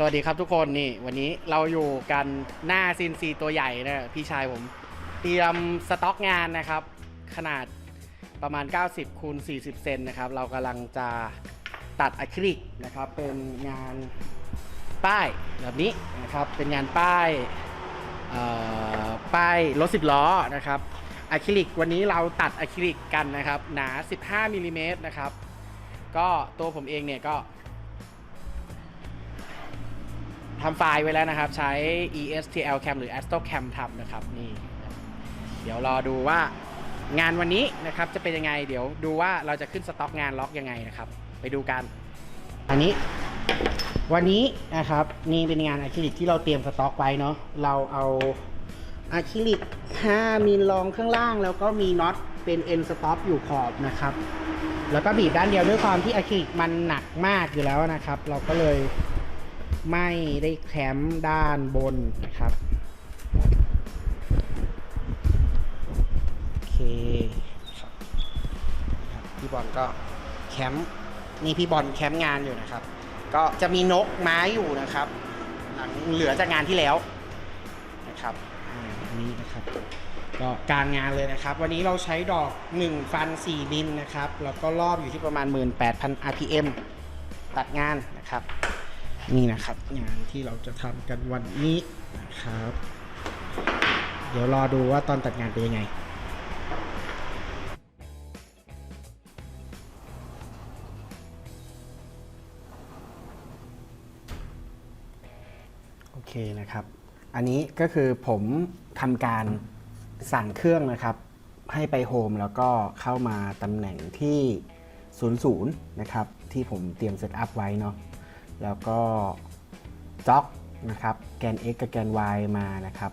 สวัสดีครับทุกคนนี่วันนี้เราอยู่กันหน้าซินซีตัวใหญ่นะพี่ชายผม เตรียมสต็อกงานนะครับ ขนาดประมาณ 90คูณ40 เซนนะครับ เรากำลังจะตัดอะคริลิกนะครับ เป็นงานป้ายแบบนี้นะครับ เป็นงานป้ายเอ่อป้ายรถ10ล้อนะครับอะคริลิกวันนี้เราตัดอะคริลิกกันนะครับ หนา 15มิลลิเมตรนะครับ ก็ตัวผมเองเนี่ยก็ ทำไฟล์ไว้แล้วนะครับ ใช้ ESTL Cam หรือ Astro Cam ทำนะครับนี่เดี๋ยวรอดูว่างานวันนี้นะครับจะเป็นยังไง เดี๋ยวดูว่าเราจะขึ้นสต็อกงานล็อกยังไงนะครับ ไปดูกัน อันนี้ วันนี้นะครับนี่เป็นงานอะคริลิกที่เราเตรียมสต็อกไว้เนาะเราเอาอะคริลิก 5มิลรองข้างล่าง แล้วก็มีน็อตเป็น end stop อยู่ขอบนะครับ แล้วก็บีบด้านเดียวด้วยความที่อะคริลิกมันหนักมากอยู่แล้วนะครับ เราก็เลย ไม่ได้แคมป์ด้านบนนะครับ โอเคครับพี่บอลก็แคมป์นี่พี่บอลแคมป์งานอยู่นะครับ ก็จะมีนกไม้อยู่นะครับ หลังเหลือจากงานที่แล้วนะครับอันนี้นะครับก็กางงานเลยนะครับ วันนี้เราใช้ดอก 1 ฟัน 4 บินนะครับ แล้วก็รอบอยู่ที่ประมาณ 18,000 rpm ตัดงานนะครับ นี่นะครับ งานที่เราจะทำกันวันนี้นะครับ เดี๋ยวรอดูว่าตอนตัดงานเป็นยังไงโอเคนะครับ อันนี้ก็คือผมทำการสั่งเครื่องนะครับ ให้ไปโฮมแล้วก็เข้ามาตำแหน่งที่ 00 นะครับ ที่ผมเตรียมเซตอัพไว้เนาะ แล้วก็จ็อกนะครับแกน x กับแกน y มานะครับ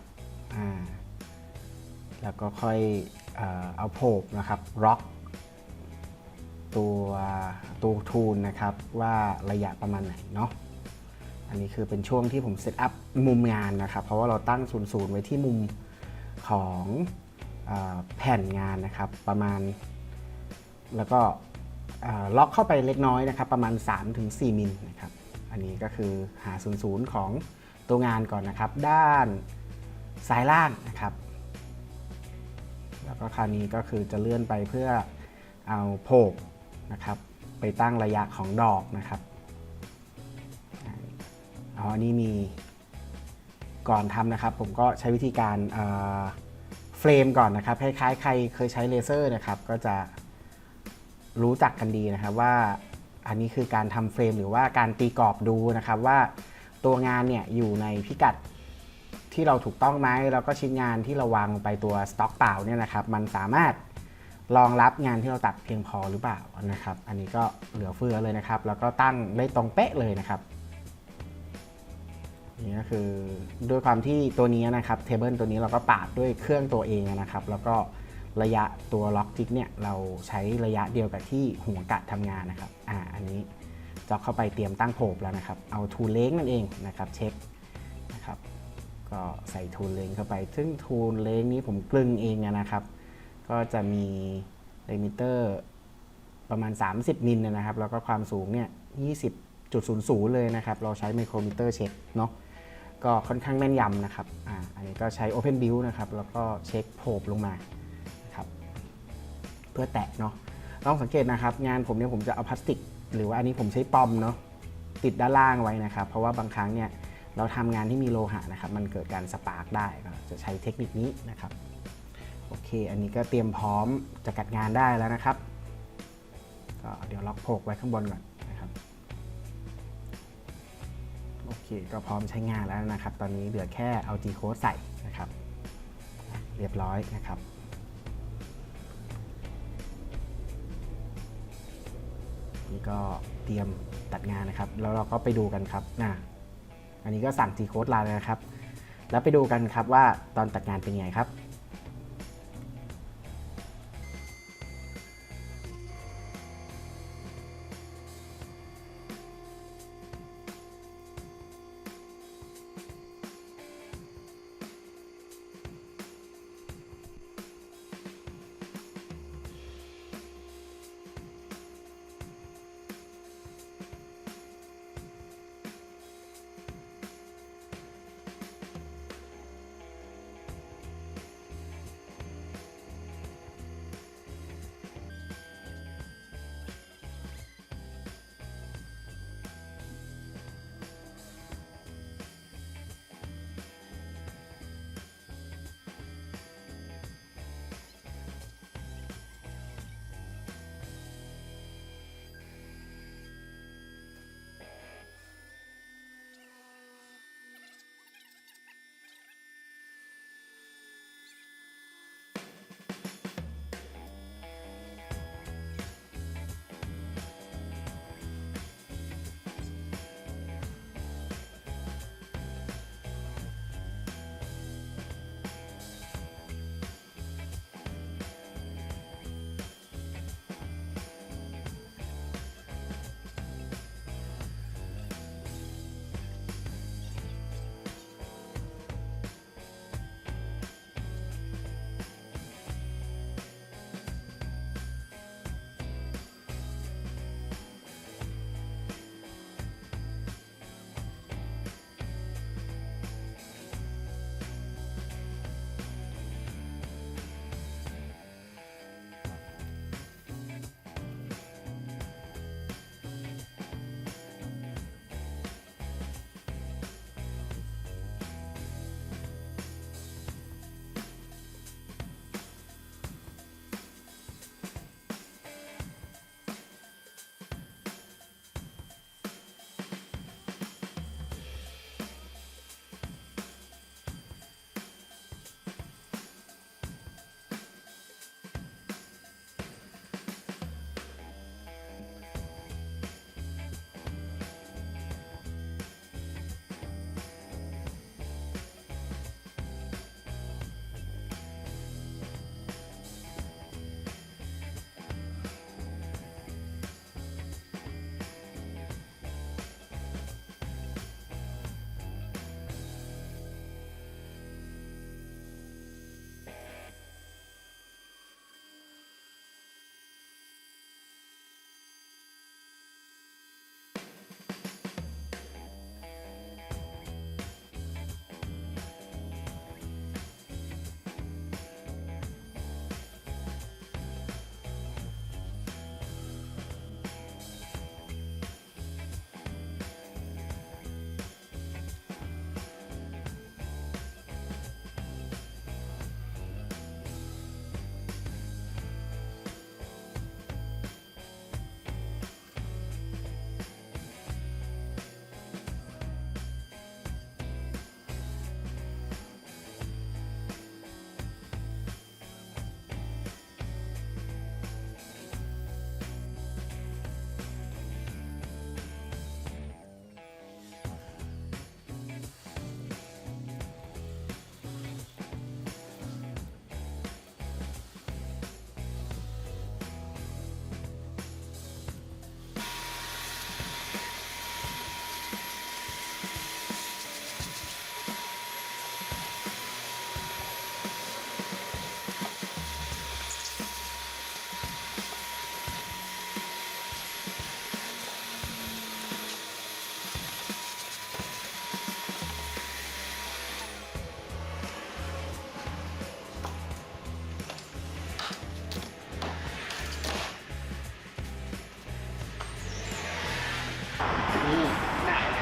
แล้วก็ค่อยเอาโผกนะครับร็อกตัวตัวทูนนะครับว่าระยะประมาณไหนเนาะอันนี้คือเป็นช่วงที่ผมเซตอัพมุมงานนะครับ เพราะว่าเราตั้ง0ูนย์ศูนย์ไว้ที่มุมของอแผ่นงานนะครับประมาณ แล้วก็ล็อกเข้าไปเล็กน้อยนะครับ ประมาณ 3-4มิลนะครับ อันนี้ก็คือหา0ูนย์ของตัวงานก่อนนะครับ ด้านซ้ายล่างนะครับ แล้วก็คราวนี้ก็คือจะเลื่อนไปเพื่อเอาโผกนะครับ ไปตั้งระยะของดอกนะครับอ๋ออันนี้มีก่อนทำนะครับ ผมก็ใช้วิธีการเอ่อเฟรมก่อนนะครับคล้ายๆใครเคยใช้เลเซอร์นะครับ ก็จะรู้จักกันดีนะครับว่า อันนี้คือการทำเฟรมหรือว่าการตีกรอบดูนะครับว่าตัวงานเนี่ยอยู่ในพิกัดที่เราถูกต้องไหมแล้วก็ชิ้นงานที่เราวางลงไปตัวสต็อกเปล่าเนี่ยนะครับมันสามารถรองรับงานที่เราตัดเพียงพอหรือเปล่านะครับ อันนี้ก็เหลือเฟือเลยนะครับ แล้วก็ตั้งได้ตรงเป๊ะเลยนะครับนี่ก็คือด้วยความที่ตัวนี้นะครับเทเบิลตัวนี้เราก็ปาดด้วยเครื่องตัวเองนะครับ แล้วก็ ระยะตัวล็อกจิกเนี่ยเราใช้ระยะเดียวกับที่หัวกะทำงานนะครับอ่าอันนี้จาะเข้าไปเตรียมตั้งโผบแล้วนะครับ เอาทูเล้งนั่นเองนะครับเช็คนะครับก็ใส่ทูเล้งเข้าไป ซึ่งทูเล้งนี้ผมกลึงเองนะครับ ก็จะมีเดมิเตอร์ประมาณ 30มิลนะครับ แล้วก็ความสูงเนี่ย20.00 เลยนะครับ เราใช้ไมโครมิเตอร์เช็คเนาะก็ค่อนข้างแม่นยำนะครับอ่าอันนี้ก็ใช้ Open Build นะครับ แล้วก็เช็คโผบลงมา เพื่อแตะเนาะลองสังเกตนะครับ งานผมเนี่ยผมจะเอาพลาสติก หรือว่าอันนี้ผมใช้ปอมเนาะติดด้านล่างไว้นะครับ เพราะว่าบางครั้งเนี่ยเราทำงานที่มีโลหะนะครับ มันเกิดการสปาร์กได้ก็จะใช้เทคนิคนี้นะครับโอเค อันนี้ก็เตรียมพร้อมจะกัดงานได้แล้วนะครับก็เดี๋ยวล็อกโผกไว้ข้างบนก่อนนะครับโอเคก็พร้อมใช้งานแล้วนะครับ ตอนนี้เหลือแค่เอา G code ใส่นะครับ เรียบร้อยนะครับ ก็เตรียมตัดงานนะครับ แล้วเราก็ไปดูกันครับนะอันนี้ก็สั่ง G code ลาแลยนะครับ แล้วไปดูกันครับว่าตอนตัดงานเป็นยัง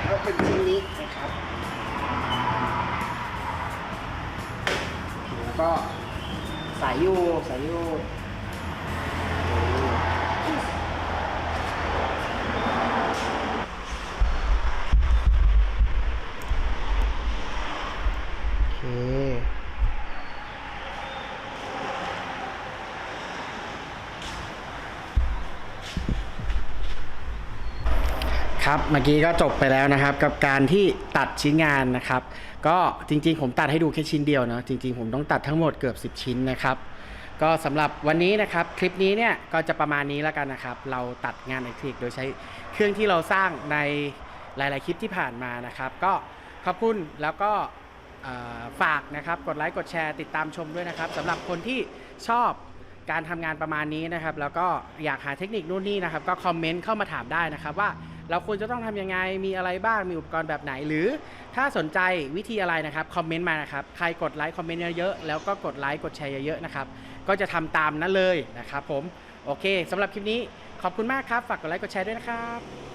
เอาเป็นชิ้นเล็นะครับแล้วก็สายโยสายโยโอเค ครับเมื่อกี้ก็จบไปแล้วนะครับ กับการที่ตัดชิ้นงานนะครับ ก็จริงๆ ผมตัดให้ดูแค่ชิ้นเดียวนะจริงๆ ผมต้องตัดทั้งหมดเกือบ 10 ชิ้นนะครับ ก็สำหรับวันนี้นะครับคลิปนี้เนี่ยก็จะประมาณนี้แล้วกันนะครับ เราตัดงานไอคลิกโดยใช้เครื่องที่เราสร้างในหลาย ๆ คลิปที่ผ่านมานะครับ ก็ขอบคุณแล้วก็ฝากนะครับกดไลค์กดแชร์ติดตามชมด้วยนะครับสำหรับคนที่ชอบ การทำงานประมาณนี้นะครับ แล้วก็อยากหาเทคนิคนู่นนี่นะครับ ก็คอมเมนต์เข้ามาถามได้นะครับว่าเราควรจะต้องทำยังไงมีอะไรบ้างมีอุปกรณ์แบบไหน หรือถ้าสนใจวิธีอะไรนะครับคอมเมนต์มานะครับใครกดไลค์คอมเมนต์เยอะๆแล้วก็กดไลค์กดแชร์เยอะๆนะครับก็จะทำตามนั้นเลยนะครับผมโอเคสำหรับคลิปนี้ขอบคุณมากครับฝากกดไลค์กดแชร์ด้วยนะครับ